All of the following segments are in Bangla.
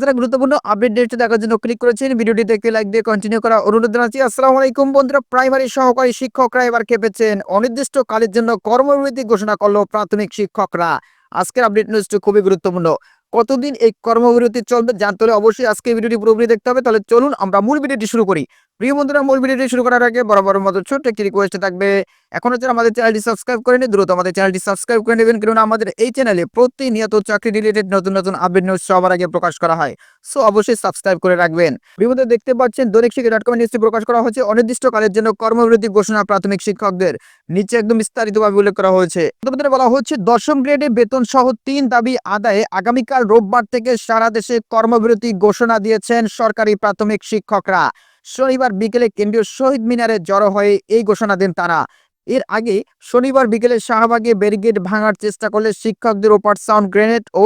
যারা গুরুত্বপূর্ণ আপডেট ডেটটি দেখার জন্য ক্লিক করেছেন। ভিডিওটি দেখতে লাইক দিয়ে কন্টিনিউ করা অনুরোধ জানাচ্ছি। আসসালামু আলাইকুম বন্ধুরা প্রাইমারি সহকারী শিক্ষকরা এবার খেপেছেন অনির্দিষ্টকালের জন্য কর্মবিরতি ঘোষণা করল প্রাথমিক শিক্ষকরা। আজকের আপডেট নিউজটি খুবই গুরুত্বপূর্ণ। কতদিন এই কর্মবিরতি চলবে জানতে হলে অবশ্যই আজকে ভিডিওটি পুরোপুরি দেখতে হবে। তাহলে চলুন আমরা মূল ভিডিওটি শুরু করি। প্রিয় বন্ধুরা, মূল ভিডিওটি শুরু করার আগে বরাবর মতো ছোট্ট একটি রিকোয়েস্ট থাকবে। এখনও যারা আমাদের চ্যানেলটি সাবস্ক্রাইব করে করেনি, দ্রুত আমাদের চ্যানেলটি সাবস্ক্রাইব করে নেবেন। কারণ আমাদের এই চ্যানেলে প্রতিনিয়ত চাকরি রিলেটেড নতুন নতুন আপডেট নিউজ সবার আগে প্রকাশ করা হয়। সো অবশ্যই সাবস্ক্রাইব করে রাখবেন। বিপদে দেখতে পাচ্ছেন, দৈনিক শিক্ষা ডট কম নিউজটি প্রকাশ করা হয়েছে। অনির্দিষ্টকালের জন্য কর্মবিরতি ঘোষণা প্রাথমিক শিক্ষকদের। নিচে একদম বিস্তারিতভাবে উল্লেখ করা হয়েছে। বলা হচ্ছে, দশম গ্রেডে বেতন সহ তিন দাবি আদায়ে আগামীকাল রোববার থেকে সারা দেশে কর্মবিরতি ঘোষণা দিয়েছেন সরকারি প্রাথমিক শিক্ষকরা। শনিবার বিকেলে কেন্দ্রীয় শহীদ মিনারে জড়ো হয়ে এই ঘোষণা দেন তারা। এর আগে শনিবার বিকেলে শাহবাগে ব্যারিকেড ভাঙার চেষ্টা করলে শিক্ষকদের ওপর সাউন্ড গ্রেনেড ও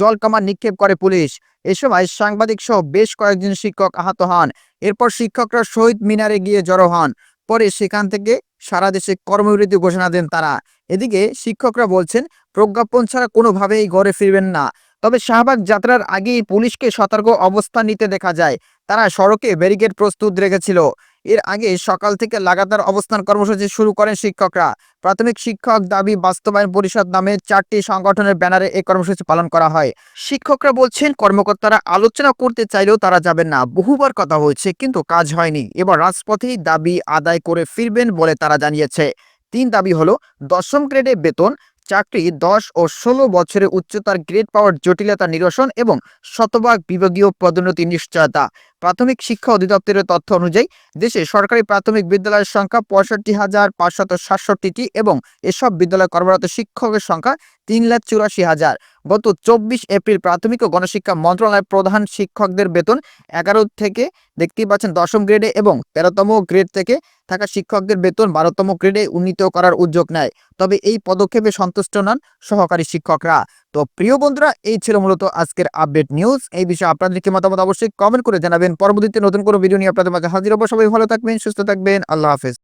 জলকামান নিক্ষেপ করে পুলিশ। এ সময় সাংবাদিক সহ বেশ কয়েকজন শিক্ষক আহত হন। এরপর শিক্ষকরা শহীদ মিনারে গিয়ে জড়ো হন। পরে সেখান থেকে সারা দেশে কর্মবিরতি ঘোষণা দেন তারা। এদিকে শিক্ষকরা বলছেন, প্রজ্ঞাপন ছাড়া কোনোভাবেই ঘরে ফিরবেন না। তবে শাহবাগ যাত্রার আগেই পুলিশকে সতর্ক অবস্থান নিতে দেখা যায়। তারা সড়কে ব্যারিকেড প্রস্তুত রেখেছিল। এর আগে সকাল থেকে লাগাতার অবস্থান কর্মসূচি শুরু করেন শিক্ষকরা। প্রাথমিক শিক্ষক দাবি বাস্তবায়ন পরিষদ নামে চারটি সংগঠনের ব্যানারে এই কর্মসূচি পালন করা হয়। শিক্ষকরা বলছেন, কর্মকর্তারা আলোচনা করতে চাইলেও তারা যাবেন না। বহুবার কথা হয়েছে, কিন্তু কাজ হয়নি। এবার রাজপথেই দাবি আদায় করে ফিরবেন বলে তারা জানিয়েছে। তিন দাবি হলো, দশম গ্রেডে বেতন চাকরি দশ ও ষোলো বছরের উচ্চতার গ্রেড পাওয়ার জটিলতা নিরসন এবং শতভাগ বিভাগীয় পদোন্নতি নিশ্চয়তা। প্রাথমিক শিক্ষা অধিদপ্তরের তথ্য অনুযায়ী, দেশে সরকারি প্রাথমিক বিদ্যালয়ের সংখ্যা পঁয়ষট্টি হাজার পাঁচশত সাতষট্টিটি এবং এসব বিদ্যালয়ে কর্মরত শিক্ষকের সংখ্যা তিন লাখ চুরাশি হাজার। গত চব্বিশ এপ্রিল প্রাথমিক ও গণশিক্ষা মন্ত্রণালয়ের প্রধান শিক্ষকদের বেতন এগারো থেকে দেখতেই পাচ্ছেন দশম গ্রেডে এবং তেরোতম গ্রেড থেকে থাকা শিক্ষকদের বেতন বারোতম গ্রেডে উন্নীত করার উদ্যোগ নেয়। তবে এই পদক্ষেপে সন্তুষ্ট নন সহকারী শিক্ষকরা। তো প্রিয় বন্ধুরা, এই ছিল মূলত আজকের আপডেট নিউজ। এই বিষয়ে আপনাদের কি মতামত অবশ্যই কমেন্ট করে জানাবেন। পরবর্তীতে নতুন কোনো ভিডিও নিয়ে আপনাদের মাঝে হাজির হব। সবাই ভালো থাকবেন, সুস্থ থাকবেন। আল্লাহ হাফেজ।